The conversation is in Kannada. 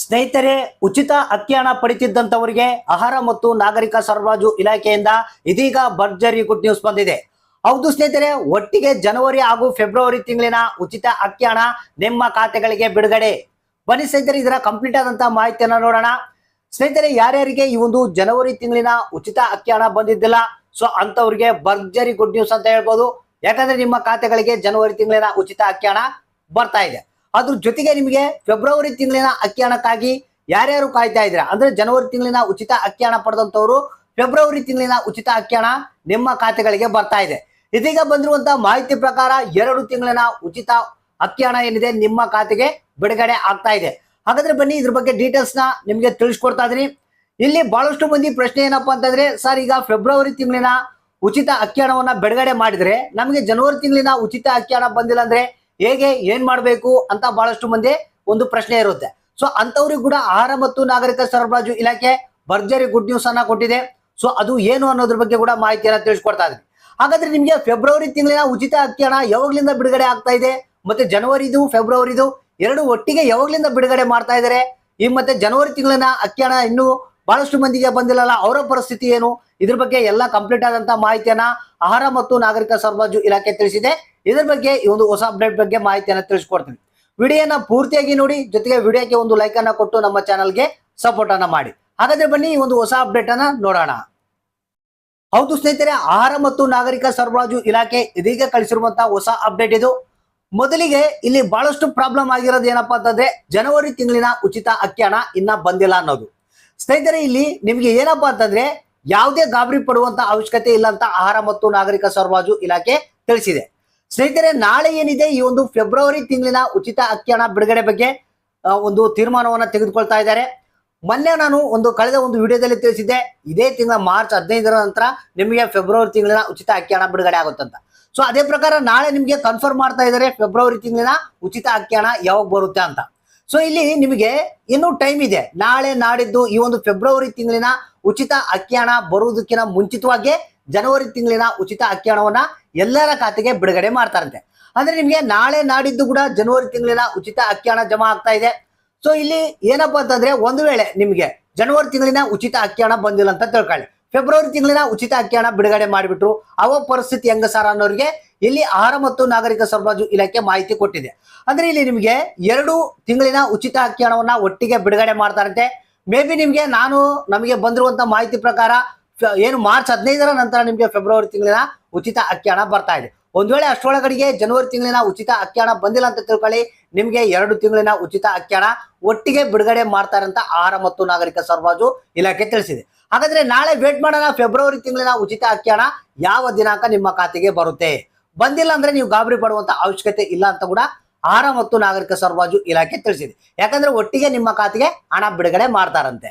ಸ್ನೇಹಿತರೆ, ಉಚಿತ ಅಕ್ಕಿ ಹಣ ಪಡಿತಿದ್ದಂತವರಿಗೆ ಆಹಾರ ಮತ್ತು ನಾಗರಿಕ ಸರಬರಾಜು ಇಲಾಖೆಯಿಂದ ಇದೀಗ ಭರ್ಜರಿ ಗುಡ್ ನ್ಯೂಸ್ ಬಂದಿದೆ. ಹೌದು ಸ್ನೇಹಿತರೆ, ಒಟ್ಟಿಗೆ ಜನವರಿ ಹಾಗೂ ಫೆಬ್ರವರಿ ತಿಂಗಳಿನ ಉಚಿತ ಅಕ್ಕಿ ಹಣ ನಿಮ್ಮ ಖಾತೆಗಳಿಗೆ ಬಿಡುಗಡೆ. ಬನ್ನಿ ಸ್ನೇಹಿತರೆ, ಇದರ ಕಂಪ್ಲೀಟ್ ಆದಂತಹ ಮಾಹಿತಿಯನ್ನ ನೋಡೋಣ. ಸ್ನೇಹಿತರೆ, ಯಾರ್ಯಾರಿಗೆ ಈ ಒಂದು ಜನವರಿ ತಿಂಗಳಿನ ಉಚಿತ ಅಕ್ಕಿ ಹಣ ಬಂದಿದ್ದಿಲ್ಲ, ಸೊ ಅಂತವ್ರಿಗೆ ಭರ್ಜರಿ ಗುಡ್ ನ್ಯೂಸ್ ಅಂತ ಹೇಳ್ಬೋದು. ಯಾಕಂದ್ರೆ ನಿಮ್ಮ ಖಾತೆಗಳಿಗೆ ಜನವರಿ ತಿಂಗಳಿನ ಉಚಿತ ಅಕ್ಕಿ ಹಣ ಬರ್ತಾ ಇದೆ. ಅದ್ರ ಜೊತೆಗೆ ನಿಮಗೆ ಫೆಬ್ರವರಿ ತಿಂಗಳಿನ ಅಕ್ಕಿ ಹಣಕ್ಕಾಗಿ ಯಾರ್ಯಾರು ಕಾಯ್ತಾ ಇದ್ದೀರಾ? ಅಂದ್ರೆ ಜನವರಿ ತಿಂಗಳಿನ ಉಚಿತ ಅಕ್ಕಿ ಹಣ ಪಡೆದಂತವರು ಫೆಬ್ರವರಿ ತಿಂಗಳಿನ ಉಚಿತ ಅಕ್ಕಿ ಹಣ ನಿಮ್ಮ ಖಾತೆಗಳಿಗೆ ಬರ್ತಾ ಇದೆ. ಇದೀಗ ಬಂದಿರುವಂತ ಮಾಹಿತಿ ಪ್ರಕಾರ ಎರಡು ತಿಂಗಳಿನ ಉಚಿತ ಅಕ್ಕಿ ಹಣ ಏನಿದೆ ನಿಮ್ಮ ಖಾತೆಗೆ ಬಿಡುಗಡೆ ಆಗ್ತಾ ಇದೆ. ಹಾಗಾದ್ರೆ ಬನ್ನಿ ಇದ್ರ ಬಗ್ಗೆ ಡೀಟೇಲ್ಸ್ನ ನಿಮ್ಗೆ ತಿಳಿಸ್ಕೊಡ್ತಾ ಇದೀನಿ ಇಲ್ಲಿ ಬಹಳಷ್ಟು ಮಂದಿ ಪ್ರಶ್ನೆ ಏನಪ್ಪಾ ಅಂತಂದ್ರೆ, ಸರ್, ಈಗ ಫೆಬ್ರವರಿ ತಿಂಗಳಿನ ಉಚಿತ ಅಕ್ಕಿ ಹಣವನ್ನ ಬಿಡುಗಡೆ ಮಾಡಿದ್ರೆ ನಮಗೆ ಜನವರಿ ತಿಂಗಳಿನ ಉಚಿತ ಅಕ್ಕಿ ಹಣ ಬಂದಿಲ್ಲ ಅಂದ್ರೆ ಹೇಗೆ, ಏನ್ ಮಾಡ್ಬೇಕು ಅಂತ ಬಹಳಷ್ಟು ಮಂದಿ ಒಂದು ಪ್ರಶ್ನೆ ಇರುತ್ತೆ. ಸೊ ಅಂತವ್ರಿಗೆ ಕೂಡ ಆಹಾರ ಮತ್ತು ನಾಗರಿಕ ಸರಬರಾಜು ಇಲಾಖೆ ಭರ್ಜರಿ ಗುಡ್ ನ್ಯೂಸ್ ಅನ್ನ ಕೊಟ್ಟಿದೆ. ಸೊ ಅದು ಏನು ಅನ್ನೋದ್ರ ಬಗ್ಗೆ ಕೂಡ ಮಾಹಿತಿಯನ್ನ ತಿಳಿಸ್ಕೊಡ್ತಾ ಇದ್ದೀನಿ. ಹಾಗಾದ್ರೆ ನಿಮ್ಗೆ ಫೆಬ್ರವರಿ ತಿಂಗಳಿನ ಉಚಿತ ಅಕ್ಕಿ ಹಣ ಯಾವಾಗ್ಲಿಂದ ಬಿಡುಗಡೆ ಆಗ್ತಾ ಇದೆ? ಮತ್ತೆ ಜನವರಿದು ಫೆಬ್ರವರಿದು ಎರಡು ಒಟ್ಟಿಗೆ ಯಾವಾಗ್ಲಿಂದ ಬಿಡುಗಡೆ ಮಾಡ್ತಾ ಇದ್ದಾರೆ ಈ ಮತ್ತೆ ಜನವರಿ ತಿಂಗಳಿನ ಅಕ್ಕಿ ಹಣ ಇನ್ನು ಬಹಳಷ್ಟು ಮಂದಿಗೆ ಬಂದಿಲ್ಲಲ್ಲ, ಅವರ ಪರಿಸ್ಥಿತಿ ಏನು? ಇದ್ರ ಬಗ್ಗೆ ಎಲ್ಲ ಕಂಪ್ಲೀಟ್ ಆದಂತಹ ಮಾಹಿತಿಯನ್ನ ಆಹಾರ ಮತ್ತು ನಾಗರಿಕ ಸರಬರಾಜು ಇಲಾಖೆ ತಿಳಿಸಿದೆ. ಇದ್ರ ಬಗ್ಗೆ ಈ ಒಂದು ಹೊಸ ಅಪ್ಡೇಟ್ ಬಗ್ಗೆ ಮಾಹಿತಿಯನ್ನು ತಿಳಿಸ್ಕೊಡ್ತೀನಿ. ವಿಡಿಯೋನ ಪೂರ್ತಿಯಾಗಿ ನೋಡಿ, ಜೊತೆಗೆ ವಿಡಿಯೋಕ್ಕೆ ಒಂದು ಲೈಕ್ ಅನ್ನ ಕೊಟ್ಟು ನಮ್ಮ ಚಾನಲ್ಗೆ ಸಪೋರ್ಟ್ ಅನ್ನ ಮಾಡಿ. ಹಾಗಾದ್ರೆ ಬನ್ನಿ ಈ ಒಂದು ಹೊಸ ಅಪ್ಡೇಟ್ ಅನ್ನ ನೋಡೋಣ. ಹೌದು ಸ್ನೇಹಿತರೆ, ಆಹಾರ ಮತ್ತು ನಾಗರಿಕ ಸರಬರಾಜು ಇಲಾಖೆ ಇದೀಗ ಕಳಿಸಿರುವಂತಹ ಹೊಸ ಅಪ್ಡೇಟ್ ಇದು. ಮೊದಲಿಗೆ ಇಲ್ಲಿ ಬಹಳಷ್ಟು ಪ್ರಾಬ್ಲಮ್ ಆಗಿರೋದು ಏನಪ್ಪಾ ಅಂತಂದ್ರೆ, ಜನವರಿ ತಿಂಗಳಿನ ಉಚಿತ ಅಕ್ಕಿ ಹಣ ಇನ್ನ ಬಂದಿಲ್ಲ ಅನ್ನೋದು. ಸ್ನೇಹಿತರೆ, ಇಲ್ಲಿ ನಿಮ್ಗೆ ಏನಪ್ಪಾ ಅಂತಂದ್ರೆ, ಯಾವುದೇ ಗಾಬರಿ ಪಡುವಂತ ಅವಶ್ಯಕತೆ ಇಲ್ಲ ಅಂತ ಆಹಾರ ಮತ್ತು ನಾಗರಿಕ ಸರಬರಾಜು ಇಲಾಖೆ ತಿಳಿಸಿದೆ. ಸ್ನೇಹಿತರೆ, ನಾಳೆ ಏನಿದೆ? ಈ ಒಂದು ಫೆಬ್ರವರಿ ತಿಂಗಳಿನ ಉಚಿತ ಅಕ್ಕಿ ಹಣ ಬಿಡುಗಡೆ ಬಗ್ಗೆ ಒಂದು ತೀರ್ಮಾನವನ್ನು ತೆಗೆದುಕೊಳ್ತಾ ಇದ್ದಾರೆ. ಮೊನ್ನೆ ನಾನು ಒಂದು ಕಳೆದ ಒಂದು ವಿಡಿಯೋದಲ್ಲಿ ತಿಳಿಸಿದ್ದೆ, ಇದೇ ತಿಂಗಳ ಮಾರ್ಚ್ ಹದಿನೈದರ ನಂತರ ನಿಮಗೆ ಫೆಬ್ರವರಿ ತಿಂಗಳಿನ ಉಚಿತ ಅಕ್ಕಿ ಹಣ ಬಿಡುಗಡೆ ಆಗುತ್ತಂತ. ಸೊ ಅದೇ ಪ್ರಕಾರ ನಾಳೆ ನಿಮಗೆ ಕನ್ಫರ್ಮ್ ಮಾಡ್ತಾ ಇದ್ದಾರೆ ಫೆಬ್ರವರಿ ತಿಂಗಳಿನ ಉಚಿತ ಅಕ್ಕಿ ಹಣ ಯಾವಾಗ ಬರುತ್ತೆ ಅಂತ. ಸೊ ಇಲ್ಲಿ ನಿಮಗೆ ಇನ್ನೂ ಟೈಮ್ ಇದೆ. ನಾಳೆ ನಾಡಿದ್ದು ಈ ಒಂದು ಫೆಬ್ರವರಿ ತಿಂಗಳಿನ ಉಚಿತ ಅಕ್ಕಿ ಹಣ ಬರುವುದಕ್ಕಿಂತ ಮುಂಚಿತವಾಗಿ ಜನವರಿ ತಿಂಗಳಿನ ಉಚಿತ ಅಕ್ಕಿ ಹಣವನ್ನ ಎಲ್ಲರ ಖಾತೆಗೆ ಬಿಡುಗಡೆ ಮಾಡ್ತಾರಂತೆ. ಅಂದ್ರೆ ನಿಮಗೆ ನಾಳೆ ನಾಡಿದ್ದು ಕೂಡ ಜನವರಿ ತಿಂಗಳಿನ ಉಚಿತ ಅಕ್ಕಿ ಜಮಾ ಆಗ್ತಾ ಇದೆ. ಸೊ ಇಲ್ಲಿ ಏನಪ್ಪಾ ಅಂತಂದ್ರೆ ಒಂದು ವೇಳೆ ನಿಮಗೆ ಜನವರಿ ತಿಂಗಳಿನ ಉಚಿತ ಅಕ್ಕಿ ಬಂದಿಲ್ಲ ಅಂತ ತಿಳ್ಕೊಳ್ಳಿ. ಫೆಬ್ರವರಿ ತಿಂಗಳಿನ ಉಚಿತ ಅಕ್ಕಿ ಹಣ ಬಿಡುಗಡೆ ಮಾಡಿಬಿಟ್ರು. ಅವ ಪರಿಸ್ಥಿತಿ ಹೆಂಗ ಸರ್ ಅನ್ನೋರಿಗೆ ಇಲ್ಲಿ ಆಹಾರ ಮತ್ತು ನಾಗರಿಕ ಸರಬರಾಜು ಇಲಾಖೆ ಮಾಹಿತಿ ಕೊಟ್ಟಿದೆ. ಅಂದ್ರೆ ಇಲ್ಲಿ ನಿಮಗೆ ಎರಡು ತಿಂಗಳಿನ ಉಚಿತ ಅಕ್ಕಿ ಹಣವನ್ನ ಒಟ್ಟಿಗೆ ಬಿಡುಗಡೆ ಮಾಡ್ತಾರಂತೆ. ಮೇ ಬಿ ನಿಮಗೆ ನಾನು ನಮಗೆ ಬಂದಿರುವಂತ ಮಾಹಿತಿ ಪ್ರಕಾರ ಏನು ಮಾರ್ಚ್ ಹದಿನೈದರ ನಂತರ ನಿಮಗೆ ಫೆಬ್ರವರಿ ತಿಂಗಳಿನ ಉಚಿತ ಅಕ್ಕಿ ಹಣ ಬರ್ತಾ ಇದೆ. ಒಂದ್ ವೇಳೆ ಅಷ್ಟೊಳಗಡೆಗೆ ಜನವರಿ ತಿಂಗಳಿನ ಉಚಿತ ಅಕ್ಕಿ ಬಂದಿಲ್ಲ ಅಂತ ತಿಳ್ಕೊಳ್ಳಿ. ನಿಮಗೆ ಎರಡು ತಿಂಗಳಿನ ಉಚಿತ ಅಕ್ಕಿ ಒಟ್ಟಿಗೆ ಬಿಡುಗಡೆ ಮಾಡ್ತಾರೆ ಅಂತ ಆಹಾರ ಮತ್ತು ನಾಗರಿಕ ಸರಬರಾಜು ಇಲಾಖೆ ತಿಳಿಸಿದೆ. ಹಾಗಾದ್ರೆ ನಾಳೆ ವೇಟ್ ಮಾಡೋಣ. ಫೆಬ್ರವರಿ ತಿಂಗಳಿನ ಉಚಿತ ಅಕ್ಕಿ ಯಾವ ದಿನಾಂಕ ನಿಮ್ಮ ಖಾತೆಗೆ ಬರುತ್ತೆ? ಬಂದಿಲ್ಲ ಅಂದ್ರೆ ನೀವು ಗಾಬರಿ ಪಡುವಂತ ಅವಶ್ಯಕತೆ ಇಲ್ಲ ಅಂತ ಕೂಡ ಆಹಾರ ಮತ್ತು ನಾಗರಿಕ ಸರಬರಾಜು ಇಲಾಖೆ ತಿಳಿಸಿದೆ. ಯಾಕಂದ್ರೆ ಒಟ್ಟಿಗೆ ನಿಮ್ಮ ಖಾತೆಗೆ ಹಣ ಬಿಡುಗಡೆ ಮಾಡ್ತಾರಂತೆ.